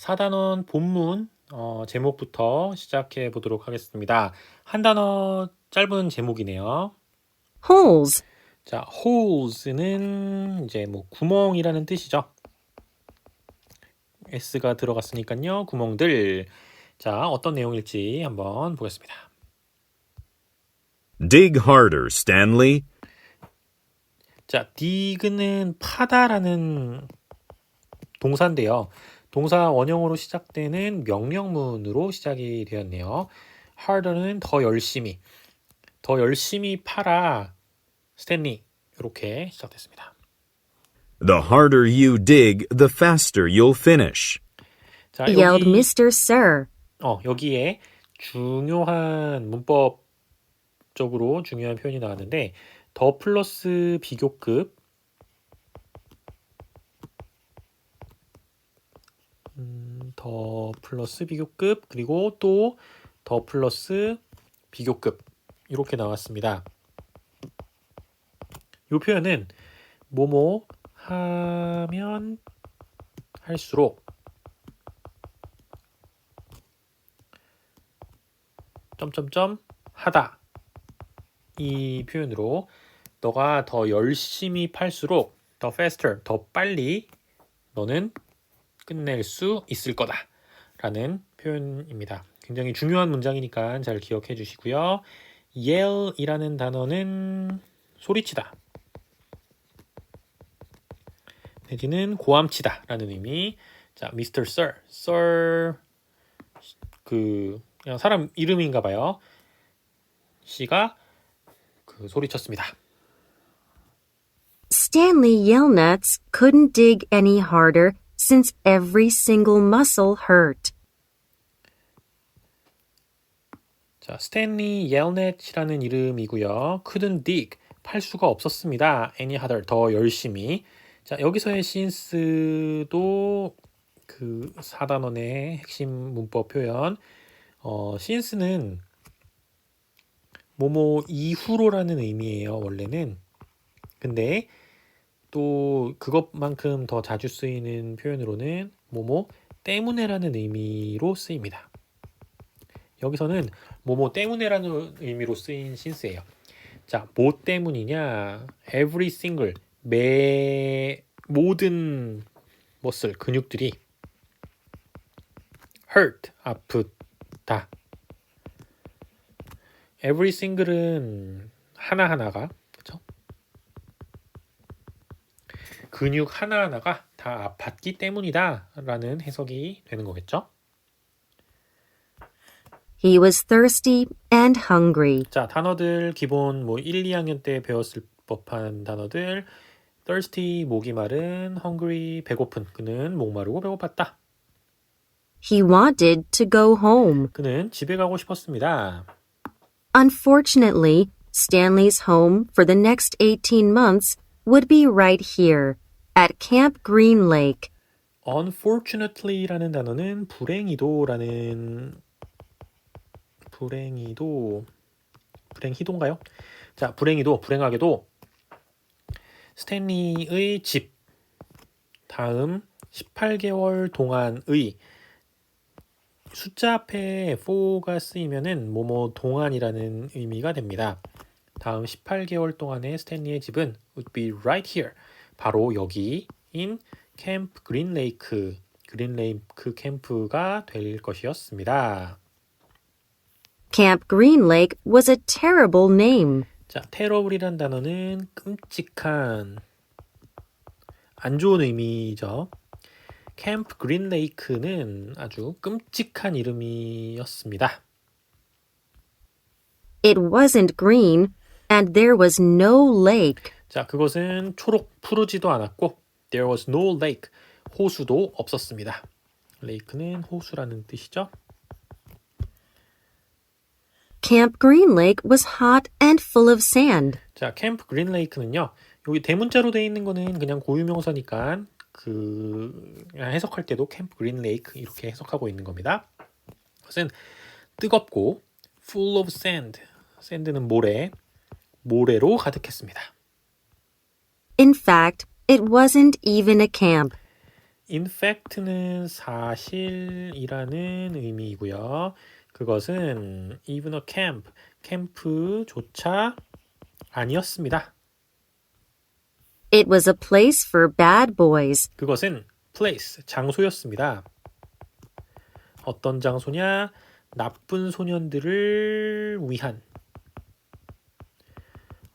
4단원 본문 어, 제목부터 시작해 보도록 하겠습니다. 한 단어 짧은 제목이네요. holes, 자, holes는 이제 뭐 구멍이라는 뜻이죠. s가 들어갔으니까요. 구멍들. 자, 어떤 내용일지 한번 보겠습니다. Dig harder, Stanley. 자, dig는 파다라는 동사인데요. 동사 원형으로 시작되는 명령문으로 시작이 되었네요. harder는 더 열심히, 더 열심히 파라, 스탠리 이렇게 시작됐습니다. The harder you dig, the faster you'll finish. 자, yelled 여기, Mr. Sir. 어, 여기에 중요한 문법적으로 중요한 표현이 나왔는데 더 플러스 비교급 음, 더 플러스 비교급 그리고 또 더 플러스 비교급 이렇게 나왔습니다. 이 표현은 뭐뭐 하면 할수록 점점점 하다 이 표현으로 너가 더 열심히 팔수록 더 faster 더 빨리 너는 끝낼 수 있을 거다 라는 표현입니다. 굉장히 중요한 문장이니까 잘 기억해 주시고요. yell이라는 단어는 소리치다 내지는 고함치다 라는 의미. 자, Mr. Sir, Sir 그 그냥 사람 이름인가 봐요. 씨가 그 소리쳤습니다. Stanley Yelnats couldn't dig any harder since every single muscle hurt. 자, 스탠리 옐넷이라는 이름이고요. couldn't dig 팔 수가 없었습니다. any harder 더 열심히. 자, 여기서의 since도 그 4단원의 핵심 문법 표현. 어, since는 뭐뭐 이후로라는 의미예요. 원래는. 근데 또 그것만큼 더 자주 쓰이는 표현으로는 뭐뭐 때문에라는 의미로 쓰입니다. 여기서는 뭐뭐 때문에라는 의미로 쓰인 신스예요. 자, 뭐 때문이냐? every single 매 모든 머슬 근육들이 hurt 아프다. every single은 하나 하나가 근육 하나 하나가 다 아팠기 때문이다 라는 해석이 되는 거겠죠? He was thirsty and hungry. 자, 단어들 기본 뭐 1, 2학년 때 배웠을 법한 단어들 thirsty 목이 마른 hungry 배고픈 그는 목마르고 배고팠다. He wanted to go home. 그는 집에 가고 싶었습니다. Unfortunately, Stanley's home for the next 18 months would be right here at Camp Green Lake. unfortunately라는 단어는 불행히도라는 불행히도 불행히도인가요? 자, 불행히도 불행하게도 스탠리의 집 다음 18개월 동안의 숫자 앞에 4가 쓰이면은 뭐뭐 동안이라는 의미가 됩니다. 다음 18개월 동안의 스탠리의 집은 would be right here. 바로 여기인 캠프 그린레이크 그린레이크 캠프가 될 것이었습니다. Camp Green Lake was a terrible name. 자, 테러블이란 단어는 끔찍한 안 좋은 의미죠. 캠프 그린레이크는 아주 끔찍한 이름이었습니다. It wasn't green, and there was no lake. 자, 그것은 초록 푸르지도 않았고 there was no lake 호수도 없었습니다. 레이크는 호수라는 뜻이죠. Camp Green Lake was hot and full of sand. 자, 캠프 그린 레이크는요. 여기 대문자로 되어 있는 거는 그냥 고유명사니까 그 해석할 때도 캠프 그린 레이크 이렇게 해석하고 있는 겁니다. 그것은 뜨겁고 full of sand. 샌드는 모래. 모래로 가득했습니다. In fact, it wasn't even a camp. in fact는 사실이라는 의미이고요. 그것은 even a camp, 캠프조차 아니었습니다. It was a place for bad boys. 그것은 place, 장소였습니다. 어떤 장소냐? 나쁜 소년들을 위한.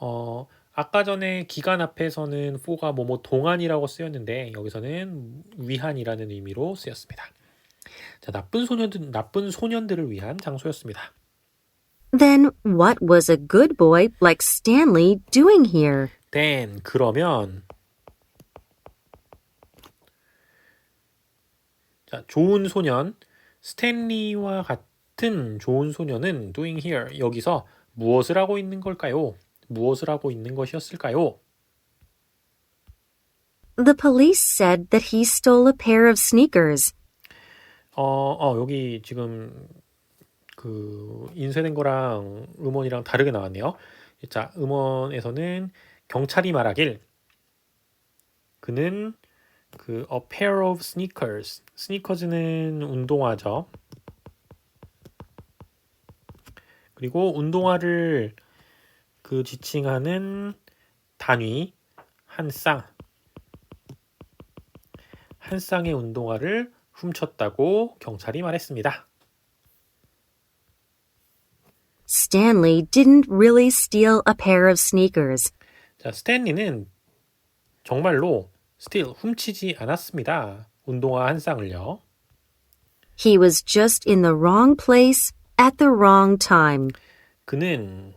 어, 아까 전에 기간 앞에서는 for가 뭐뭐 동안이라고 쓰였는데 여기서는 위한이라는 의미로 쓰였습니다. 자, 나쁜 소년들 나쁜 소년들을 위한 장소였습니다. Then what was a good boy like Stanley doing here? then 그러면 자, 좋은 소년 스탠리와 같은 좋은 소년은 doing here 여기서 무엇을 하고 있는 걸까요? 무엇을 하고 있는 것이었을까요? The police said that he stole a pair of sneakers. 어, 어 여기 지금 그 인쇄된 거랑 음원이랑 다르게 나왔네요. 자, 음원에서는 경찰이 말하길 그는 그 a pair of sneakers, 스니커즈는 운동화죠. 그리고 운동화를 그 지칭하는 단위 한 쌍, 한 쌍의 운동화를 훔쳤다고 경찰이 말했습니다. Stanley didn't really steal a pair of sneakers. 자, 스탠리는 정말로 still 훔치지 않았습니다. 운동화 한 쌍을요. He was just in the wrong place at the wrong time. 그는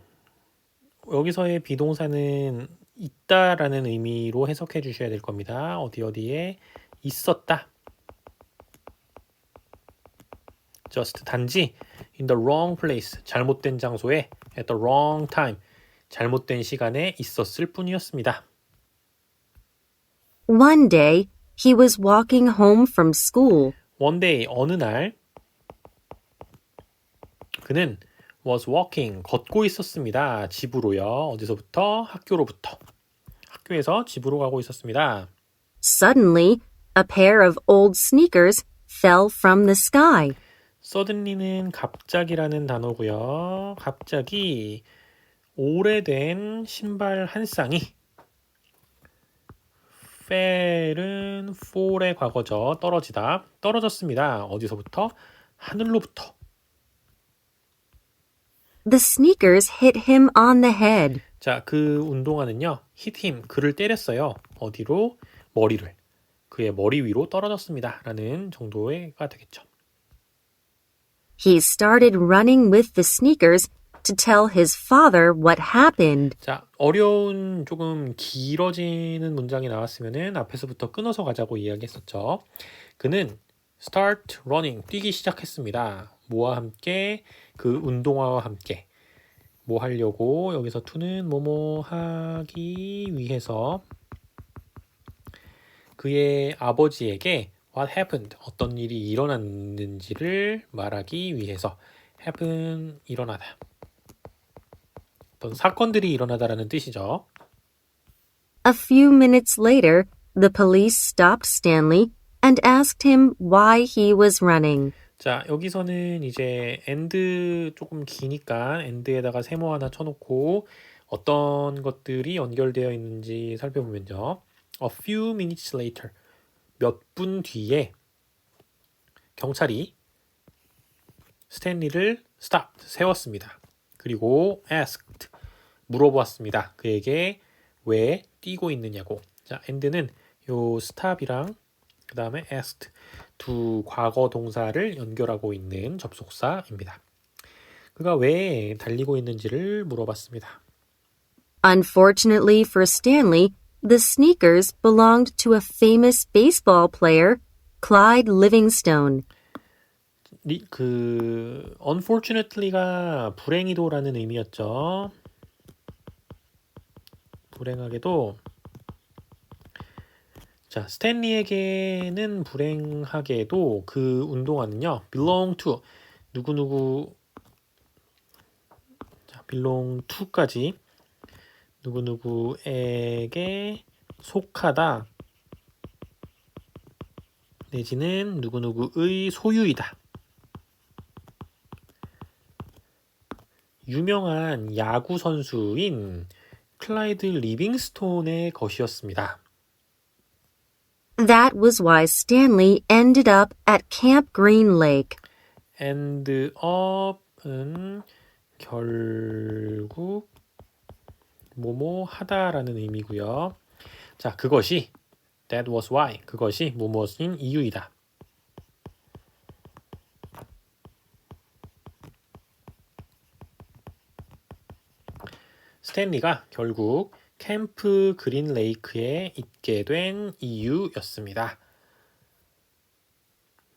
여기서의 비동사는 있다라는 의미로 해석해 주셔야 될 겁니다. 어디 어디에 있었다. just 단지 in the wrong place 잘못된 장소에 at the wrong time 잘못된 시간에 있었을 뿐이었습니다. One day, he was walking home from school. One day 어느 날 그는 was walking 걷고 있었습니다. 집으로요. 어디서부터? 학교로부터. 학교에서 집으로 가고 있었습니다. Suddenly, a pair of old sneakers fell from the sky. suddenly는 갑자기라는 단어고요. 갑자기 오래된 신발 한 쌍이 fell은 fall의 과거죠. 떨어지다. 떨어졌습니다. 어디서부터? 하늘로부터. The sneakers hit him on the head. 자, 그 운동화는요. hit him 그를 때렸어요. 어디로? 머리를. 그의 머리 위로 떨어졌습니다. 라는 정도가 되겠죠. He started running with the sneakers to tell his father what happened. 자, 어려운 조금 길어지는 문장이 나왔으면은 앞에서부터 끊어서 가자고 이야기했었죠. 그는 start running 뛰기 시작했습니다. 뭐와 함께 그 운동화와 함께 뭐 하려고 여기서 to는 뭐뭐 하기 위해서 그의 아버지에게 what happened 어떤 일이 일어났는지를 말하기 위해서 happen 일어나다 어떤 사건들이 일어나다라는 뜻이죠. A few minutes later, the police stopped Stanley and asked him why he was running. 자, 여기서는 이제 and 조금 기니까 and에다가 세모 하나 쳐놓고 어떤 것들이 연결되어 있는지 살펴보면요. A few minutes later. 몇 분 뒤에 경찰이 스탠리를 stop, 세웠습니다. 그리고 asked, 물어보았습니다. 그에게 왜 뛰고 있느냐고. 자, and는 요 stop이랑 그 다음에 asked 두 과거 동사를 연결하고 있는 접속사입니다. 그가 왜 달리고 있는지를 물어봤습니다. Unfortunately for Stanley, the sneakers belonged to a famous baseball player, Clyde Livingstone. 리, 그 unfortunately가 불행히도라는 의미였죠. 불행하게도 자 스탠리에게는 불행하게도 그 운동화는요 belong to 누구누구 자 belong to까지 누구누구에게 속하다 내지는 누구누구의 소유이다. 유명한 야구 선수인 클라이드 리빙스톤의 것이었습니다. That was why Stanley ended up at Camp Green Lake. end up은 결국 뭐뭐 하다라는 의미고요. 자, 그것이 that was why 그것이 무엇인 이유이다. 스탠리가 결국 캠프 그린 레이크에 있게 된 이유였습니다.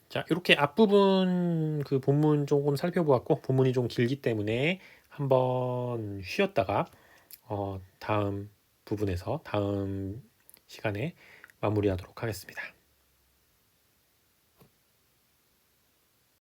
자, 이렇게 앞부분 그 본문 조금 살펴보았고 본문이 좀 길기 때문에 한번 쉬었다가 어, 다음 부분에서 다음 시간에 마무리하도록 하겠습니다.